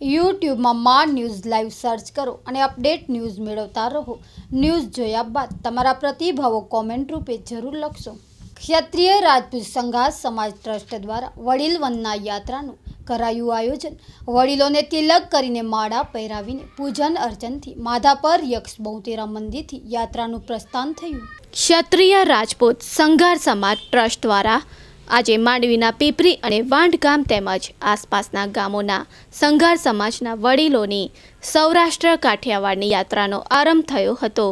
યુટ્યુબમાં મા news live search કરો અને અપડેટ ન્યૂઝ મેળવતા રહો. ન્યૂઝ જોયા બાદ તમારા પ્રતિભાવો કોમેન્ટ રૂપે જરૂર લખશો. ક્ષત્રિય રાજપૂત સંઘાસ સમાજ ટ્રસ્ટ દ્વારા વડીલ વનના યાત્રાનું કરાયું આયોજન. વડીલોને તિલક કરીને માળા પહેરાવીને પૂજન અર્ચનથી માધાપર યક્ષ બહુતેરા મંદિરથી યાત્રાનું પ્રસ્થાન થયું. ક્ષત્રિય રાજપૂત સંઘાર સમાજ ટ્રસ્ટ દ્વારા આજે માંડવીના પીપરી અને વાંઢ ગામ તેમજ આસપાસના ગામોના સંઘાર સમાજના વડીલોની સૌરાષ્ટ્ર કાઠિયાવાડની યાત્રાનો આરંભ થયો હતો.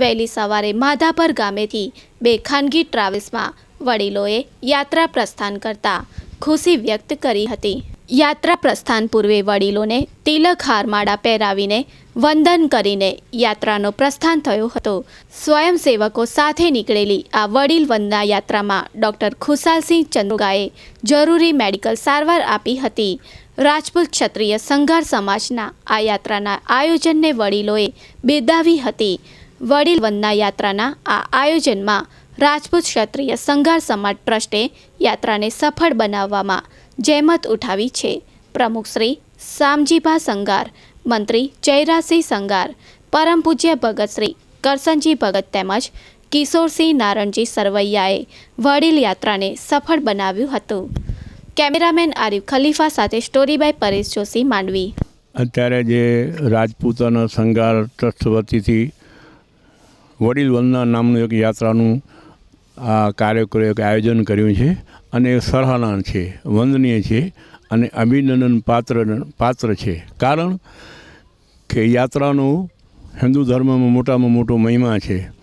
વહેલી સવારે માધાપર ગામેથી બે ખાનગી ટ્રાવેલ્સમાં વડીલોએ યાત્રા પ્રસ્થાન કરતા ખુશી વ્યક્ત કરી હતી. યાત્રા પ્રસ્થાન પૂર્વે વડીલોને તિલક હારમાળા પહેરાવીને વંદન કરીને યાત્રાનો પ્રસ્થાન થયો હતો. સ્વયંસેવકો સાથે નીકળેલી આ વડીલ વંદના યાત્રામાં ડૉક્ટર ખુશાલસિંહ ચંદુગાએ જરૂરી મેડિકલ સારવાર આપી હતી. રાજપૂત ક્ષત્રિય સંઘાર સમાજના આ યાત્રાના આયોજનને વડીલોએ બિરદાવી હતી. વડીલ વંદના યાત્રાના આ આયોજનમાં રાજપૂત ક્ષત્રિય સંઘાર સમાજ ટ્રસ્ટે યાત્રાને સફળ બનાવવામાં જહેમત ઉઠાવી છે. પ્રમુખશ્રી શામજીભા સંઘાર મંત્રી જયરાજસિંહ સંગાર, પરમ પૂજ્ય ભગત શ્રી કરસનજી ભગત તેમજ કિશોરસિંહ નારણજી સરવૈયાએ વડીલ યાત્રાને સફળ બનાવ્યું હતું. કેમેરામેન આરિફ ખલીફા સાથે સ્ટોરી બાય પરેશ જોશી માંડવી. અત્યારે જે રાજપૂતાના સંગાર ટ્રસ્ટ વતીથી વડીલ વંદના નામનું એક યાત્રાનું આ કાર્યક્રમ એક આયોજન કર્યું છે અને સરાહના છે, વંદનીય છે અને અભિનંદન પાત્ર પાત્ર છે. કારણ કે યાત્રાનું હિન્દુ ધર્મમાં મોટામાં મોટો મહિમા છે.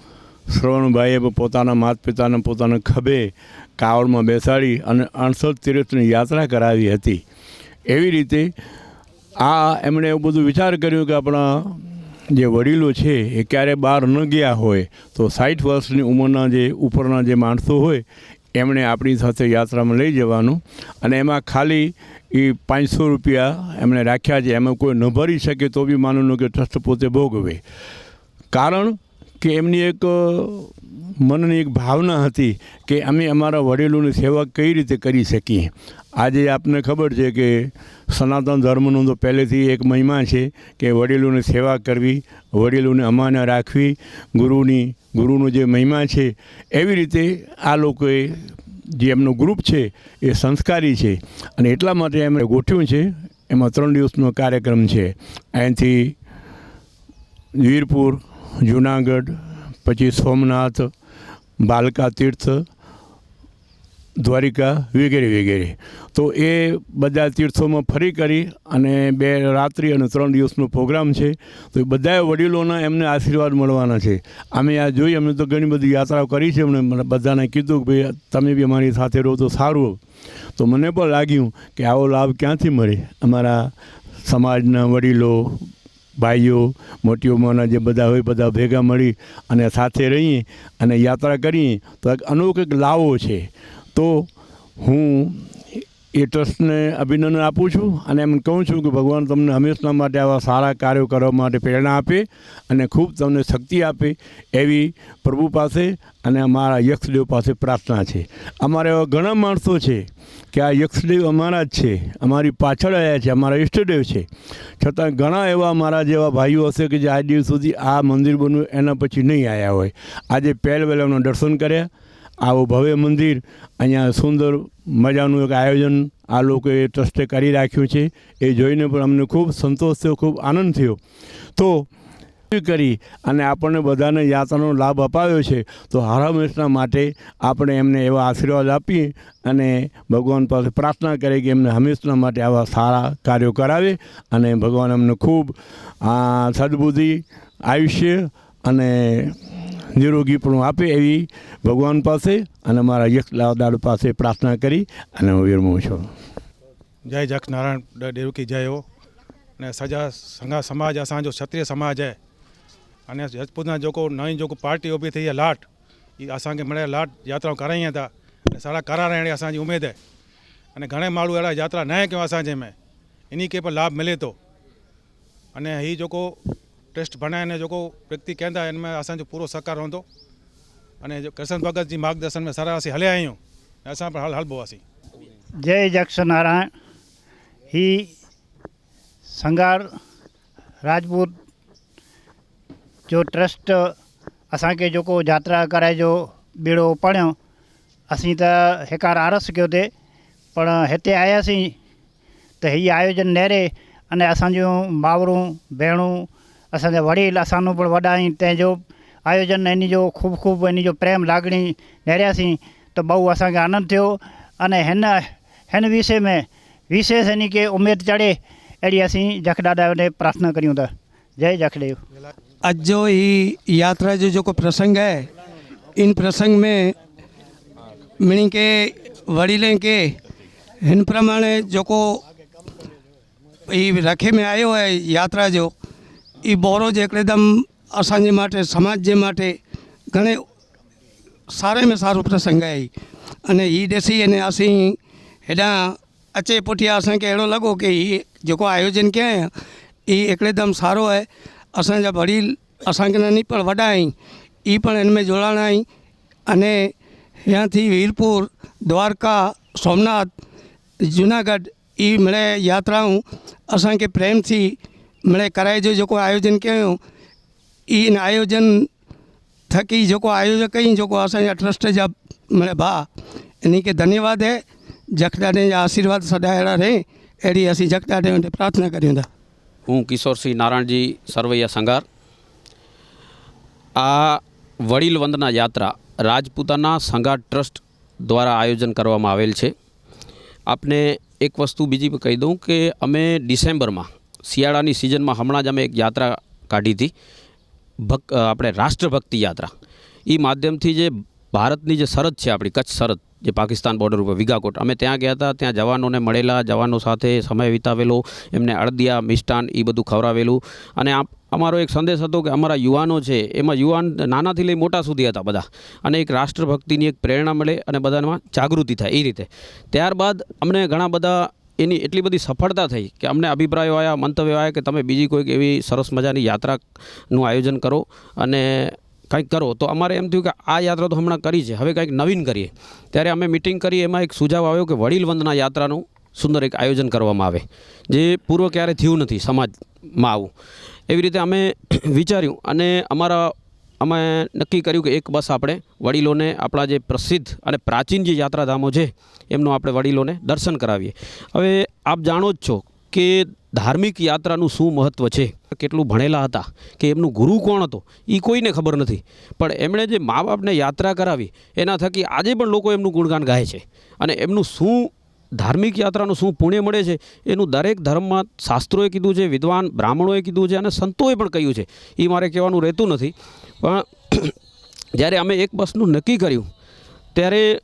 શ્રવણભાઈએ પોતાના માતા પિતાને પોતાના ખભે કાવડમાં બેસાડી અને અણસઠ તીર્થની યાત્રા કરાવી હતી. એવી રીતે આ એમણે એવું બધું વિચાર કર્યો કે આપણા જે વડીલો છે એ ક્યારે બહાર ન ગયા હોય, તો સાઠ વર્ષની ઉંમરના જે ઉપરના જે માણસો હોય, એમણે આપણી સાથે યાત્રામાં લઈ જવાનું અને એમાં ખાલી એ પાંચસો રૂપિયા એમણે રાખ્યા છે. એમાં કોઈ ન ભરી શકે તો બી માનું કે ટ્રસ્ટ પોતે ભોગવે. કારણ કે એમની એક મનની એક ભાવના હતી કે અમે અમારા વડીલોની સેવા કઈ રીતે કરી શકીએ. આજે આપને ખબર છે કે સનાતન ધર્મનો તો પહેલેથી એક મહિમા છે કે વડીલોની સેવા કરવી, વડીલોને અમાના રાખવી, ગુરુની, ગુરુનો જે મહિમા છે, એવી રીતે આ લોકોએ જે એમનો ગ્રુપ છે એ સંસ્કારી છે. અને એટલા માટે એમણે ગોઠવ્યું છે, એમાં ત્રણ દિવસનો કાર્યક્રમ છે. અહીંથી વીરપુર, જુનાગઢ, પછી સોમનાથ બાલકા તીર્થ, દ્વારિકા વગેરે વગેરે. તો એ બધા તીર્થોમાં ફરી કરી અને બે રાત્રિ અને ત્રણ દિવસનો પ્રોગ્રામ છે. તો એ બધા વડીલોના એમને આશીર્વાદ મળવાના છે. અમે આ જોઈ, અમે તો ઘણી બધી યાત્રાઓ કરી છે, એમણે બધાને કીધું કે ભાઈ, તમે બી અમારી સાથે રહો તો સારું. તો મને પણ લાગ્યું કે આવો લાભ ક્યાંથી મળે? અમારા સમાજના વડીલો ભાઈઓ મોટી ઉંમરના જે બધા હોય, બધા ભેગા મળી અને સાથે રહીએ અને યાત્રા કરીએ, તો એક અનોખ એક લાવો છે. તો હું એ ટ્રસ્ટને અભિનંદન આપું છું અને એમ કહું છું કે ભગવાન તમને હંમેશા માટે આવા સારા કાર્યો કરવા માટે પ્રેરણા આપે અને ખૂબ તમને શક્તિ આપે એવી પ્રભુ પાસે અને અમારા યક્ષદેવ પાસે પ્રાર્થના છે. અમારા એવા ઘણા માણસો છે કે આ યક્ષદેવ અમારા જ છે, અમારી પાછળ આવ્યા છે, અમારા ઈષ્ટદેવ છે. છતાં ઘણા એવા મારા જેવા ભાઈઓ હશે કે જે આજ દિવસ સુધી આ મંદિર બન્યું એના પછી નહીં આવ્યા હોય. આજે પહેલ વહેલાનું દર્શન કર્યા, આવું ભવ્ય મંદિર, અહીંયા સુંદર મજાનું એક આયોજન આ લોકોએ ટ્રસ્ટે કરી રાખ્યું છે. એ જોઈને પણ અમને ખૂબ સંતોષ થયો, ખૂબ આનંદ થયો. તો કરી? અને આપણને બધાને યાત્રાનો લાભ અપાવ્યો છે. તો હર હંમેશના માટે આપણે એમને એવા આશીર્વાદ આપીએ અને ભગવાન પાસે પ્રાર્થના કરીએ કે એમને હંમેશના માટે આવા સારા કાર્યો કરાવે અને ભગવાન અમને ખૂબ સદબુદ્ધિ, આયુષ્ય અને નિરોગીપણું આપે એવી ભગવાન પાસે અને મારા યક્ષ લાવદાડ પાસે પ્રાર્થના કરી અને હું વિરમું છું જય જખ नारायण द- देव की जय हो ने सजा संघा समाज असांजो क्षत्रिय समाज है अने रजपूतना जेको नई जेको पार्टी ऊभी थी आहे लाट ई असांखे मिड़े लाट यात्राऊं करायूं था ऐं सारा कराइण अहिड़ी असांजी उमेद आहे अने घणे माण्हू अहिड़ा यात्रा न कयो असांजे में इन खे बि लाभ मिले थो अने हीउ जेको टेस्ट बणाए जेको व्यक्ति कंदा हिन में असांजो पूरो सहकारु हूंदो अने जो कृष्ण भॻत जी मार्गदर्शन में सारा असीं हलिया आहियूं ऐं असां पिणु हल हलबो हुआसीं जय जक्ष नारायण ही संगार राजपूत जो ट्रस्ट असांखे जेको यात्रा कराए जो बेड़ो पणियो असीं त हिकार आरस कयो ते पर हिते आयासीं त हीअ आयोजन नेरे अने असांजूं मावरूं भेणूं असांजा वडील असांजो पण वॾा आहिनि तंहिंजो आयोजन इन जो ख़ूब ख़ूब इन जो प्रेम लागणी नेरियासीं त बहु असांखे आनंद थियो अने हिन हिन विषय में विशेष इन खे उमेद चढ़े अहिड़ी असीं जख ॾाॾा ने प्रार्थना करियूं था जय जखदेव अॼु जो ही यात्रा जो जेको प्रसंग आहे इन प्रसंग में मिणी के वडीलनि खे हिन प्रमाणे जेको ही रखे में आयो आहे यात्रा जो એ બોરોજ એકદम असांजे માટે, સમાજ જે માટે ઘણે સારે में સારો પ્રસંગ आई अने ही ॾिसी अने असीं हेॾां अचे पुठियां असांखे अहिड़ो लॻो की हीउ जेको आयोजन कयां हीउ हिकिड़ेदमि सारो आहे असांजा वॾी असांखे न पर वॾा आहिनि એ પણ એનમે જોડાણ આવી અને ત્યાંથી વીરપુર, દ્વારકા, સોમનાથ, જુનાગઢ એ મળે યાત્રાઓ અસાંखे પ્રેમથી મળે कराए जो जेको आयोजन कयूं इन आयोजन थकी जेको आयोजक कई जेको असांजा ट्रस्ट जा મળે ભા इन खे धन्यवाद है जखॾाॾे जा आशीर्वाद सदा अहिड़ा रहे अहिड़ी असीं जखॾाॾे वटि प्रार्थना करियूं था હું કિશોરસિંહ નારાયણજી સરવૈયા સંગાર આ વડીલ વંદના યાત્રા રાજપૂતાના સંગાર ટ્રસ્ટ દ્વારા આયોજન કરવામાં આવેલ છે આપને એક વસ્તુ બીજી પણ કહી દઉં કે અમે ડિસેમ્બરમાં શિયાળાની સિઝનમાં હમણાં જ અમે એક યાત્રા કાઢી હતી. ભક આપણે રાષ્ટ્રભક્તિ યાત્રા. એ માધ્યમથી જે ભારતની જે સરહદ છે આપણી, કચ્છ સરહદ, જે પાકિસ્તાન બોર્ડર ઉપર, વિગાકોટ, અમે ત્યાં ગયા હતા, ત્યાં જવાનોને મળેલા, જવાનો સાથે સમય વિતાવેલો, એમને અડદિયા મિષ્ટાન એ બધું ખવડાવેલું. અને આ અમારો એક સંદેશ હતો કે અમારા યુવાનો છે, એમાં યુવાન નાનાથી લઈ મોટા સુધી હતા બધા. અને એક રાષ્ટ્રભક્તિની એક પ્રેરણા મળે અને બધામાં જાગૃતિ થાય એ રીતે. ત્યારબાદ અમને ઘણા બધા એની એટલી બધી સફળતા થઈ કે અમને અભિપ્રાયો આવ્યા મંતવ્યો આવ્યા કે તમે બીજી કોઈક એવી સરસ મજાની યાત્રાનું આયોજન કરો અને કંઈક કરો. તો અમારે એમ થયું કે આ યાત્રા તો હમણાં કરી છે. હવે કંઈક નવીન કરીએ. ત્યારે અમે મિટિંગ કરી, એમાં એક સુઝાવ આવ્યો કે વડીલ વંદના યાત્રાનું સુંદર એક આયોજન કરવામાં આવે, જે પૂર્વ ક્યારે થયું નથી સમાજમાં આવું. એવી રીતે અમે વિચાર્યું અને અમારા અમે નક્કી કર્યું કે એક બસ આપણે વડીલોને આપણા જે પ્રસિદ્ધ અને પ્રાચીન જે યાત્રાધામો છે, એમનું આપણે વડીલોને દર્શન કરાવીએ. હવે આપ જાણો જ છો કે ધાર્મિક યાત્રાનું શું મહત્ત્વ છે? કેટલું ભણેલા હતા? કે એમનું ગુરુ કોણ હતો? એ કોઈને ખબર નથી. પણ એમણે જે મા બાપને યાત્રા કરાવી, એના થકી આજે પણ લોકો એમનું ગુણગાન ગાય છે. અને એમનું શું ધાર્મિક યાત્રાનું શું પુણ્ય મળે છે, એનું દરેક ધર્મમાં શાસ્ત્રોએ કીધું છે, વિદ્વાન બ્રાહ્મણોએ કીધું છે અને સંતોએ પણ કહ્યું છે. એ મારે કહેવાનું રહેતું નથી, પણ જ્યારે અમે એક બસનું નક્કી કર્યું, ત્યારે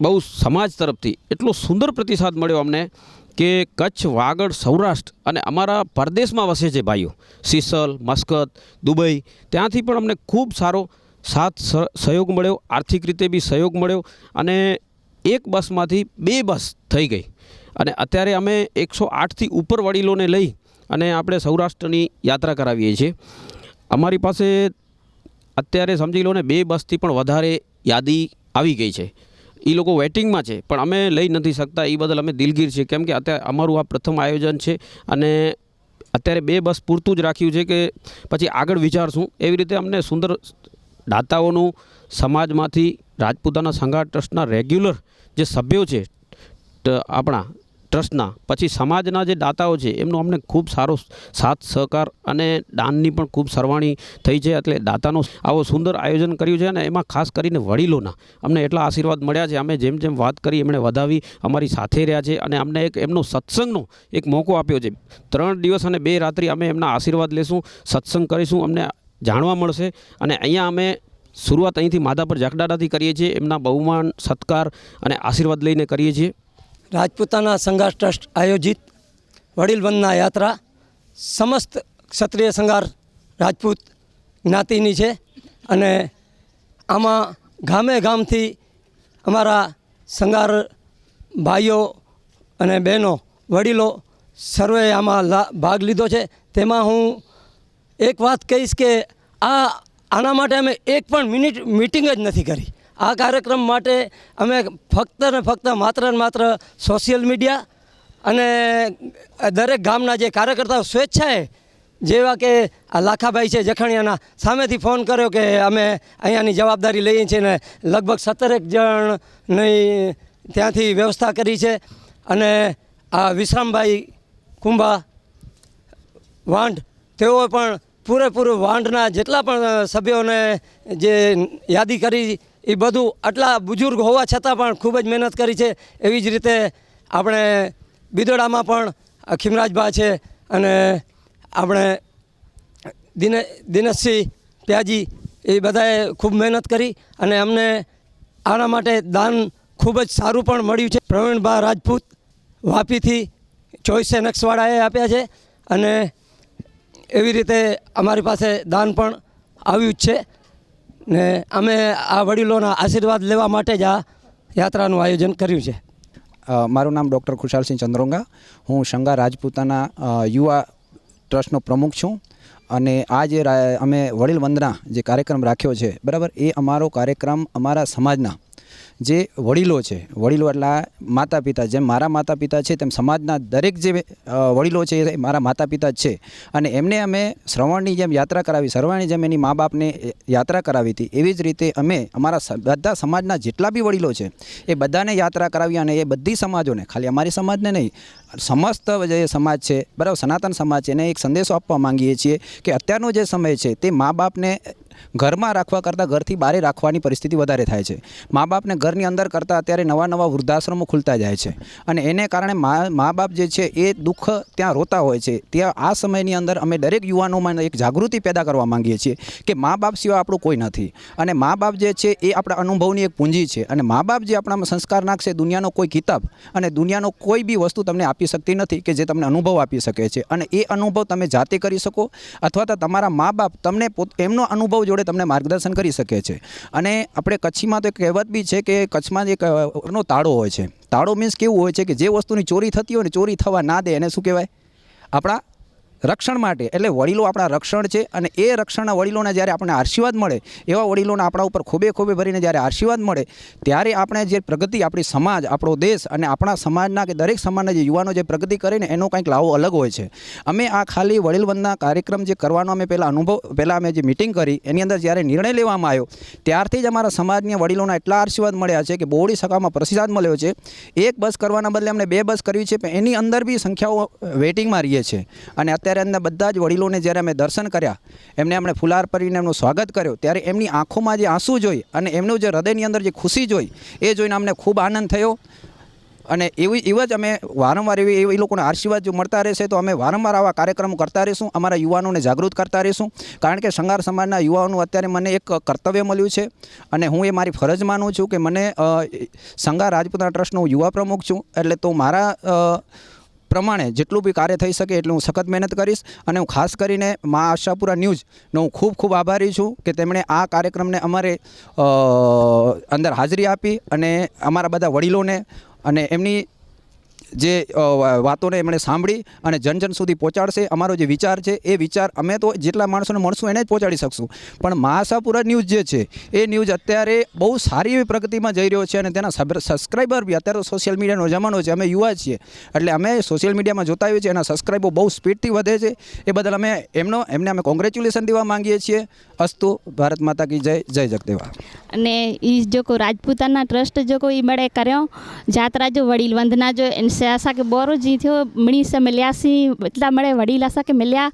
બહુ સમાજ તરફથી એટલો સુંદર પ્રતિસાદ મળ્યો અમને કે કચ્છ, વાગડ, સૌરાષ્ટ્ર અને અમારા પરદેશમાં વસે છે ભાઈઓ. સિસલ, મસ્કત, દુબઈ, ત્યાંથી પણ અમને ખૂબ સારો સાથ સહયોગ મળ્યો, આર્થિક રીતે બી સહયોગ મળ્યો અને એક બસમાંથી બે બસ થઈ ગઈ. અને અત્યારે અમે એકસો આઠથી ઉપર વડીલોને લઈ અને આપણે સૌરાષ્ટ્રની યાત્રા કરાવીએ છીએ. અમારી પાસે અત્યારે સમજી લો ને, બે બસથી પણ વધારે યાદી આવી ગઈ છે. એ લોકો વેટિંગમાં છે, પણ અમે લઈ નથી શકતા. એ બદલ અમે દિલગીર છીએ. કેમ કે અત્યારે અમારું આ પ્રથમ આયોજન છે અને અત્યારે બે બસ પૂરતું જ રાખ્યું છે કે પછી આગળ વિચારશું. એવી રીતે અમને સુંદર દાતાઓનું સમાજમાંથી રાજપૂતાના સંઘા ટ્રસ્ટના રેગ્યુલર જે સભ્યો છે આપણા ટ્રસ્ટના, પછી સમાજના જે દાતાઓ છે, એમનો અમને ખૂબ સારો સાથ, સહકાર અને દાનની પણ ખૂબ સરવાણી થઈ છે. એટલે દાતાનો આવો સુંદર આયોજન કર્યું છે અને એમાં ખાસ કરીને વડીલોના અમને એટલા આશીર્વાદ મળ્યા છે. અમે જેમ જેમ વાત કરી, એમણે વધાવી, અમારી સાથે રહ્યા છે અને અમને એક એમનો સત્સંગનો એક મોકો આપ્યો છે. ત્રણ દિવસ અને બે રાત્રિ અમે એમના આશીર્વાદ લેશું, સત્સંગ કરીશું, અમને જાણવા મળશે અને અહીંયા અમે શરૂઆત અહીંથી માધાપર જાખડાડાથી કરીએ છીએ. એમના બહુમાન, સત્કાર અને આશીર્વાદ લઈને કરીએ છીએ. રાજપૂતાના સંઘાર ટ્રસ્ટ આયોજિત વડીલબંધના યાત્રા સમસ્ત ક્ષત્રિય સંઘાર રાજપૂત જ્ઞાતિની છે અને આમાં ગામે ગામથી અમારા સંઘાર ભાઈઓ અને બહેનો, વડીલો સર્વે આમાં ભાગ લીધો છે. તેમાં હું એક વાત કહીશ કે આ આના માટે અમે એક પણ મિનિટ મિટિંગ જ નથી કરી. આ કાર્યક્રમ માટે અમે ફક્ત ને ફક્ત માત્ર ને માત્ર સોશિયલ મીડિયા અને દરેક ગામના જે કાર્યકર્તાઓ સ્વેચ્છાએ જેવા કે આ લાખાભાઈ છે જખણિયાના સામેથી ફોન કર્યો કે અમે અહીંયાની જવાબદારી લઈએ છીએ ને લગભગ સત્તરેક જણની ત્યાંથી વ્યવસ્થા કરી છે. અને આ વિશ્રામભાઈ કુંભા વાંઢ તેઓ પણ પૂરેપૂરું વાંઢના જેટલા પણ સભ્યોને જે યાદી કરી, એ બધું આટલા બુજુર્ગ હોવા છતાં પણ ખૂબ જ મહેનત કરી છે. એવી જ રીતે આપણે બિદોડામાં પણ ખીમરાજભા છે અને આપણે દિને, દિનેશસિંહ પ્યાજી એ બધાએ ખૂબ મહેનત કરી અને અમને આના માટે દાન ખૂબ જ સારું પણ મળ્યું છે. પ્રવીણભા રાજપૂત વાપીથી ચોઈસે નક્સવાળાએ આપ્યા છે અને એવી રીતે અમારી પાસે દાન પણ આવ્યું જ છે. ને અમે આ વડીલોના આશીર્વાદ લેવા માટે જ આ યાત્રાનું આયોજન કર્યું છે. મારું નામ ડૉક્ટર ખુશાલસિંહ ચંદ્રોંગા. હું શંગા રાજપૂતાના યુવા ટ્રસ્ટનો પ્રમુખ છું. અને આ જે અમે વડીલ વંદના જે કાર્યક્રમ રાખ્યો છે, બરાબર, એ અમારો કાર્યક્રમ અમારા સમાજના જે વડીલો છે, વડીલો એટલે માતા પિતા જેમ મારા માતા પિતા છે, તેમ સમાજના દરેક જે વડીલો છે એ મારા માતા પિતા જ છે. અને એમને અમે શ્રવણની જેમ યાત્રા કરાવી શ્રવણની જેમ એની મા બાપને યાત્રા કરાવી હતી, એવી જ રીતે અમે અમારા બધા સમાજના જેટલા બી વડીલો છે, એ બધાને યાત્રા કરાવી અને એ બધી સમાજોને, ખાલી અમારી સમાજને નહીં, સમસ્ત જે સમાજ છે, બરાબર, સનાતન સમાજ છે, એને એક સંદેશો આપવા માંગીએ છીએ કે અત્યારનો જે સમય છે, તે મા બાપને ઘરમાં રાખવા કરતાં ઘરથી બહાર રાખવાની પરિસ્થિતિ વધારે થાય છે. મા બાપને ઘરની અંદર કરતાં અત્યારે નવા નવા વૃદ્ધાશ્રમો ખુલતા જાય છે. અને એને કારણે મા બાપ જે છે એ દુઃખ ત્યાં રોતા હોય છે. ત્યાં આ સમયની અંદર અમે દરેક યુવાનોમાં એક જાગૃતિ પેદા કરવા માંગીએ છીએ કે મા બાપ સિવાય આપણું કોઈ નથી. અને મા બાપ જે છે એ આપણા અનુભવની એક પૂંજી છે. અને મા બાપ જે આપણામાં સંસ્કાર નાખશે, દુનિયાનો કોઈ કિતાબ અને દુનિયાનો કોઈ બી વસ્તુ તમને આપી શકતી નથી કે જે તમને અનુભવ આપી શકે છે. અને એ અનુભવ તમે જાતે કરી શકો અથવા તો તમારા મા બાપ તમને પોત, એમનો અનુભવ જોડે તમને માર્ગદર્શન કરી શકે છે. અને આપણે કચ્છીમાં તો એક કહેવત બી છે કે કચ્છમાં એક નો તાળો હોય છે. તાળો મીન્સ કેવું હોય છે કે જે વસ્તુની ચોરી થતી હોય ને ચોરી થવા ના દે, એને શું કહેવાય? આપણા રક્ષણ માટે. એટલે વડીલો આપણા રક્ષણ છે અને એ રક્ષણના વડીલોને જ્યારે આપણને આશીર્વાદ મળે, એવા વડીલોના આપણા ઉપર ખૂબે ખૂબે ભરીને જ્યારે આશીર્વાદ મળે, ત્યારે આપણે જે પ્રગતિ આપણી સમાજ, આપણો દેશ અને આપણા સમાજના કે દરેક સમાજના જે યુવાનો જે પ્રગતિ કરે ને, એનો કંઈક લાવો અલગ હોય છે. અમે આ ખાલી વડીલવંદના કાર્યક્રમ જે કરવાનો અમે પહેલાં અનુભવ, પહેલાં અમે જે મિટિંગ કરી, એની અંદર જ્યારે નિર્ણય લેવામાં આવ્યો, ત્યારથી જ અમારા સમાજને વડીલોના એટલા આશીર્વાદ મળ્યા છે કે બોડી સભામાં પ્રતિસાદ મળ્યો છે. એક બસ કરવાના બદલે અમને બે બસ કરવી છે, પણ એની અંદર બી સંખ્યાઓ વેટિંગમાં રહીએ છે અને અત્યારે એમના બધા જ વડીલોને જ્યારે અમે દર્શન કર્યા, એમને અમને ફુલાર પરીને એમનું સ્વાગત કર્યો, ત્યારે એમની આંખોમાં જે આંસુ જોઈ અને એમનું જે હૃદયની અંદર જે ખુશી જોઈ, એ જોઈને અમને ખૂબ આનંદ થયો. અને એવી, એવા જ અમે વારંવાર એવી એ લોકોને આશીર્વાદ જો મળતા રહેશે, તો અમે વારંવાર આવા કાર્યક્રમો કરતા રહીશું, અમારા યુવાનોને જાગૃત કરતા રહીશું. કારણ કે શંગાર સમાજના યુવાઓનું અત્યારે મને એક કર્તવ્ય મળ્યું છે અને હું એ મારી ફરજ માનું છું કે મને સંગાર રાજપૂતાના ટ્રસ્ટનો યુવા પ્રમુખ છું, એટલે તો મારા પ્રમાણે જેટલું બી કાર્ય થઈ શકે એટલું હું સખત મહેનત કરીશ અને હું ખાસ કરીને મા આશાપુરા ન્યૂઝનો હું ખૂબ ખૂબ આભારી છું કે તેમણે આ કાર્યક્રમને અમારે અંદર હાજરી આપી અને અમારા બધા વડીલોને અને એમની જે વાતોને એમણે સાંભળી અને જન જન સુધી પહોંચાડશે. અમારો જે વિચાર છે, એ વિચાર અમે તો જેટલા માણસોને મળશું એને જ પહોંચાડી શકશું. પણ મહાસાપુરા ન્યૂઝ જે છે, એ ન્યૂઝ અત્યારે બહુ સારી એવી પ્રગતિમાં જઈ રહ્યો છે અને તેના સબસ્ક્રાઈબર બી અત્યારે સોશિયલ મીડિયાનો જમાનો છે. અમે યુવા છીએ. એટલે અમે સોશિયલ મીડિયામાં જોતા આવીએ છીએ, એના સબસ્ક્રાઈબો બહુ સ્પીડથી વધે છે. એ બદલ અમે એમનો, એમને અમે કોંગ્રેચ્યુલેશન દેવા માંગીએ છીએ. અસ્તુ, ભારત માતા કી જય જય જગદેવા. અને એ જો કોઈ રાજપૂતાના ટ્રસ્ટ જો કોઈ મળે કર્યો. જાત્રા જો વડીલ વંદના જો से असांखे ॿोर जी थियो मिड़ी सां मिलियासीं इतला मिड़े वॾी असांखे मिलिया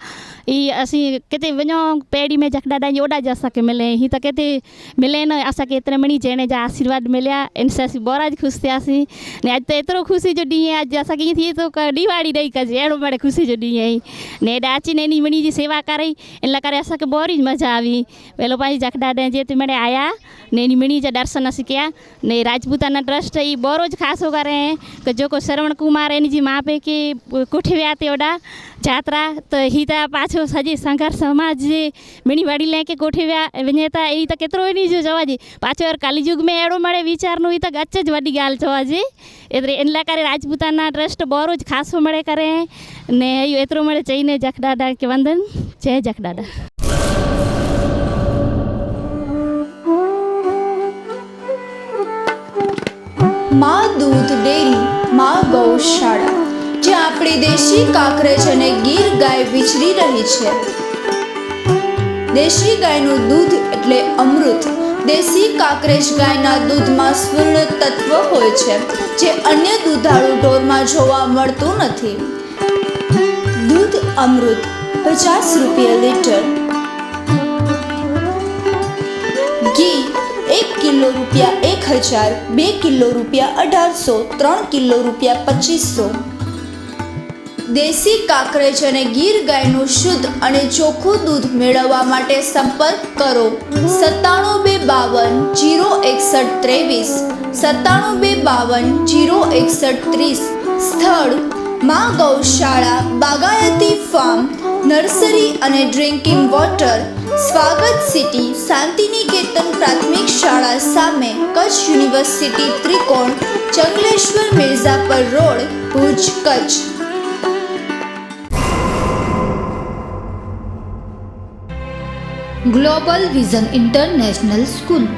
ई असीं किथे वञूं पहिरीं में जखड़ा ॾाई ओॾा जा असांखे मिले हीअ त किथे मिले न असांखे एतिरे मिड़ी जहिड़े जा आशीर्वाद मिलिया इन सां असीं ॿोरा जी ख़ुशि थियासीं ने अॼु त एतिरो ख़ुशी जो ॾींहुं आहे अॼु असांखे ईअं थिए थो ॾिवाड़ी ॾेई कजे अहिड़ो मिड़े ख़ुशी जो ॾींहुं आई ने हेॾा अची ने इन मिड़ी जी सेवा कई इन लाइ करे असांखे ॿोरी मज़ा आई पहलो पंहिंजी जखड़ा ॾह जे हिते मिड़े आया ने इन मिड़ी जा दर्शन असीं कया ने राजपूताना ट्रस्ट ई ॿोरो ख़ासि करे जेको श्रवण ಕುಮಾರ್ ಜಿ ಮಾಪೆ ಕಿ ಕುಠಿವ್ಯಾತ್ एउटा ಜಾತ್ರಾ त ही त पाछो सॼे संघर्ष समाज जे मिणी वड़ी लाइ के कोठे विया वञे त ई त केतिरो इन जो चवाजे पाछो यार काली युग में अहिड़ो मिड़े वीचारणो ई त अच ज वॾी ॻाल्हि चवाजे एतिरे इन लाइ करे राजपूताना ट्रस्ट बरो ख़ासि मिड़े करे ने इहो एतिरो मिड़े चई ने जख ॾाॾा के वंदन जय जख ॾाॾा માં દૂધ ડેરી, માં ગૌશાળા જ્યાં આપણી દેશી કાકરેજ અને ગીર ગાય વિચરી રહી છે. દેશી ગાયનું દૂધ એટલે અમૃત. દેશી કાકરેજ ગાયના દૂધમાં સ્વર્ણ તત્વ હોય છે, જે અન્ય દૂધાળુ ઢોરમાં જોવા મળતું નથી. દૂધ અમૃત, પચાસ રૂપિયા લીટર. ઘી એક કિલો રૂપિયા એક હજાર, બે કિલો રૂપિયા અઢારસો, ત્રણ કિલો રૂપિયા પચીસો. દેશી કાકરેજ અને ગીર ગાયનું શુદ્ધ અને ચોખ્ખું દૂધ મેળવવા માટે સંપર્ક કરો. સત્તાણું બે બાવન, જીરો એકસઠ ત્રેવીસ. સત્તાણું બે બાવન, જીરો એકસઠ ત્રીસ. સ્થળ, મા ગૌશાળા, બાગાયતી ફાર્મ નર્સરી અને drinking water, Swagat city, Shantiniketan પ્રાથમિક શાળા સામે કચ્છ યુનિવર્સિટી ત્રિકોણ, Changleshwar Mirzapar road, Bhuj, Kutch. Global vision international school.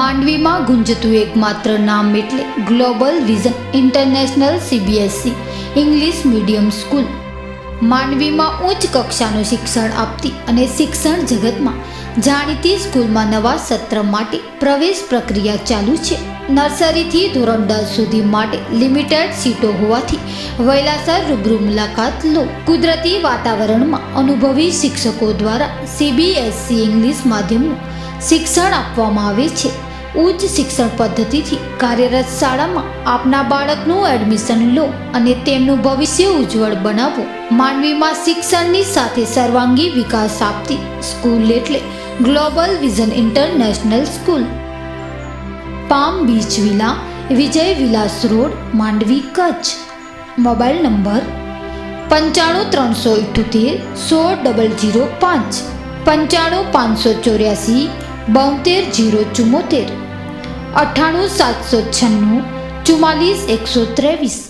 માંડવીમાં ગુંજતું એકમાત્ર નામ એટલે global vision international CBSE, English medium school. માંડવીમાં ઉચ્ચ કક્ષાનું શિક્ષણ આપતી અને શિક્ષણ જગતમાં જાણીતી સ્કૂલમાં નવા સત્ર માટે પ્રવેશ પ્રક્રિયા ચાલુ છે. નર્સરીથી ધોરણ દસ સુધી માટે લિમિટેડ સીટો હોવાથી વૈલાસર રૂબરૂ મુલાકાત લો. કુદરતી વાતાવરણમાં અનુભવી શિક્ષકો દ્વારા સીબીએસસી ઇંગ્લિશ માધ્યમનું શિક્ષણ આપવામાં આવે છે. ઉચ્ચ શિક્ષણ પદ્ધતિથી કાર્યરત શાળામાં આપના બાળકનું એડમિશન લો અને તેમનું ભવિષ્ય ઉજ્જવળ બનાવો. માનવીમાં શિક્ષણની સાથે સર્વાંગી વિકાસ આપતી સ્કૂલ એટલે global vision international school palm beach villa, Vijay Vilas road, Mandvi Kutch. Mobile number પંચાણું ત્રણસો ઇઠ્યોતેર, સોળ ડબલ જીરો પાંચ. પંચાણું પાંચસો ચોર્યાસી બોતેર જીરો ચુમ્મોતેર અઠ્ઠાણું સાતસો છન્નું ચુમ્માલીસ એકસો ત્રેવીસ.